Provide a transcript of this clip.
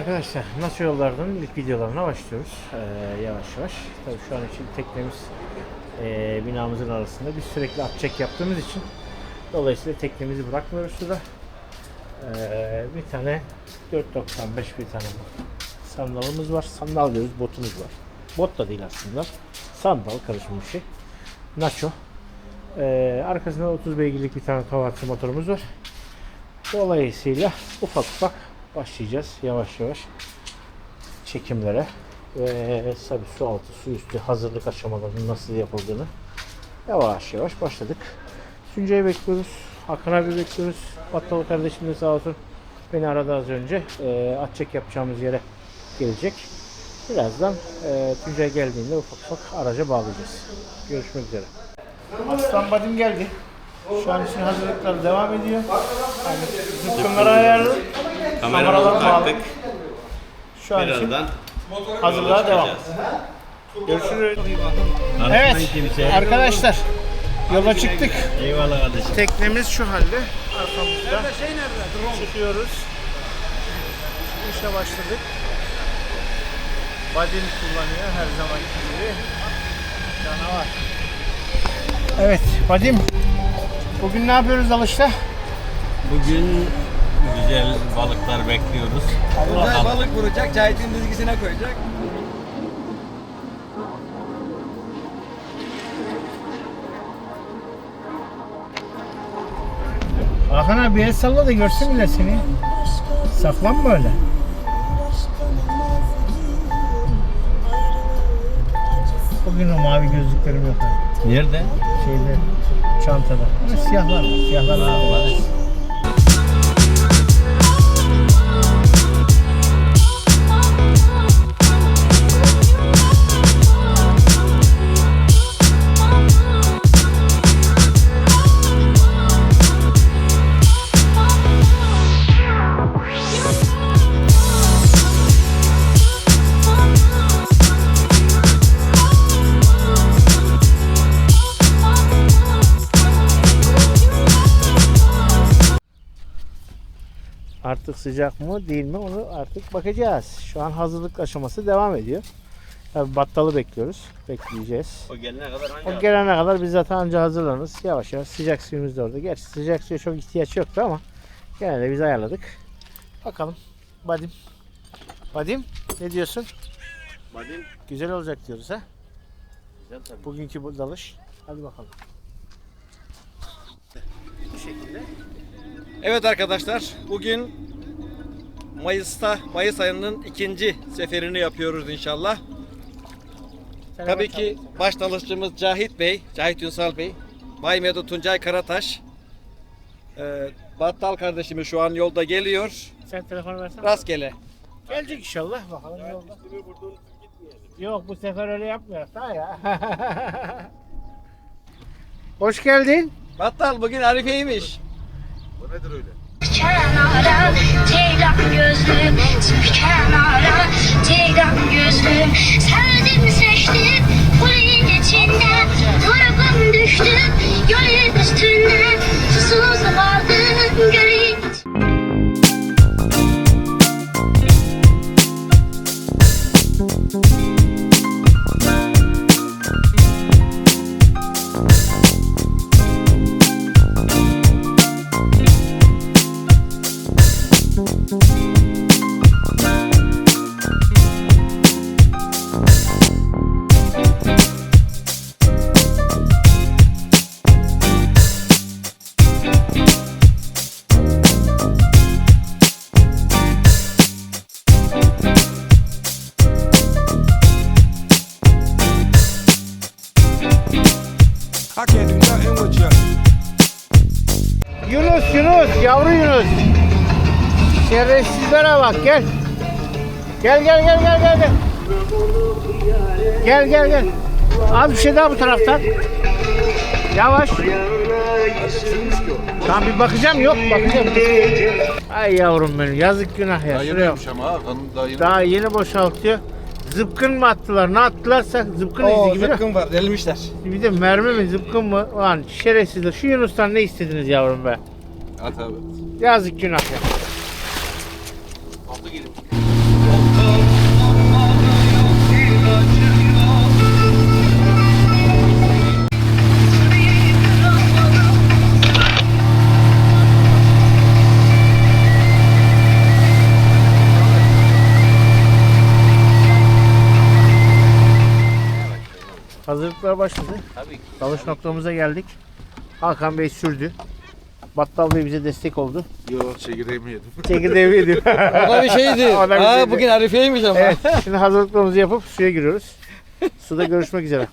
arkadaşlar, Nasıl Yollardan ilk videolarına başlıyoruz. Ee, yavaş yavaş. Tabii şu an için teknemiz ee, binamızın arasında. Biz sürekli at çek yaptığımız için dolayısıyla teknemizi bırakmıyoruz suda. Ee, bir tane 4.95 bir tane sandalımız var. Sandal diyoruz, botumuz var. Bot da değil aslında. Sandal karışım bir şey. Nacho. Ee, arkasında 30 beygirlik bir tane Kawasaki motorumuz var. Dolayısıyla ufak ufak başlayacağız yavaş yavaş çekimlere ve tabi su altı su üstü hazırlık aşamalarının nasıl yapıldığını yavaş yavaş başladık. Süncay'ı bekliyoruz. Hakan abi bekliyoruz. Battalı kardeşim de sağ olsun beni aradı az önce. E, at çek yapacağımız yere gelecek. Birazdan e, Tuncay geldiğinde ufak ufak araca bağlayacağız. Görüşmek üzere. Aslan Badim geldi. Şu an için hazırlıklar devam ediyor. Yani zıpkınları Kameraları Kameramızı bağlı. taktık. Şu an için Birazdan hazırlığa devam. Görüşürüz. Evet arkadaşlar yola çıktık. Eyvallah kardeşim. Teknemiz şu halde. Arkamızda. Çıkıyoruz. İşe başladık. Badin kullanıyor her zamanki gibi. Canavar. Evet Badim. Bugün ne yapıyoruz alışta? Bugün güzel balıklar bekliyoruz. Tuncay balık vuracak, Cahit'in dizgisine koyacak. Hakan abi el salla da görsün bile seni. Saklanma öyle. Bugün o mavi gözlüklerim yok abi. Nerede? Şeyde, çantada. Ama siyahlar var. Siyahlar var. Artık sıcak mı değil mi onu artık bakacağız. Şu an hazırlık aşaması devam ediyor. Tabii battalı bekliyoruz. Bekleyeceğiz. O gelene kadar hangi O gelene kadar biz zaten anca hazırlanırız. Yavaş yavaş sıcak suyumuz da orada. Gerçi sıcak suya çok ihtiyaç yoktu ama gene de biz ayarladık. Bakalım. Badim. Badim ne diyorsun? Badin. Güzel olacak diyoruz ha. Güzel tabii. Bugünkü bu dalış. Hadi bakalım. Bu şekilde. Evet arkadaşlar, bugün Mayıs'ta, Mayıs ayının ikinci seferini yapıyoruz inşallah. Tabii ki baş dalışçımız Cahit Bey, Cahit Ünsal Bey, Bay Medo Tuncay Karataş, ee, Battal kardeşimiz şu an yolda geliyor. Sen telefonu versene. Rastgele. Gelecek inşallah bakalım yolda. Yok bu sefer öyle yapmıyor daha ya. Hoş geldin. Battal bugün Arife'ymiş. Kenara Ceylan gözlüm Tüh kenara you. Yunus Yunus yavru Yunus. Şerefsizlere bak gel. Gel gel gel gel gel gel. Gel gel. Az bir şey daha bu taraftan. Yavaş. Tamam bir bakacağım yok bakacağım. Ay yavrum benim yazık günah ya. Şuraya bak. ama ha. Daha yeni. Daha yeni boşaltıyor. Zıpkın mı attılar? Ne attılarsa zıpkın Oo, izi gibi. zıpkın var delmişler. Bir de mermi mi zıpkın mı? Lan şerefsizler. Şu Yunus'tan ne istediniz yavrum be? At abi. Yazık günah ya. Aldı gelin. Hazırlıklar başladı. Tabii ki. Dalış noktamıza geldik. Hakan Bey sürdü. Battal Bey bize destek oldu. Yok çekirdeğimi yedim. Çekirdeği ediyor. O da bir şeydi. O da bir Aa, şeydi. bugün Arife'ymiş ama. evet, şimdi hazırlıklarımızı yapıp suya giriyoruz. Suda görüşmek üzere.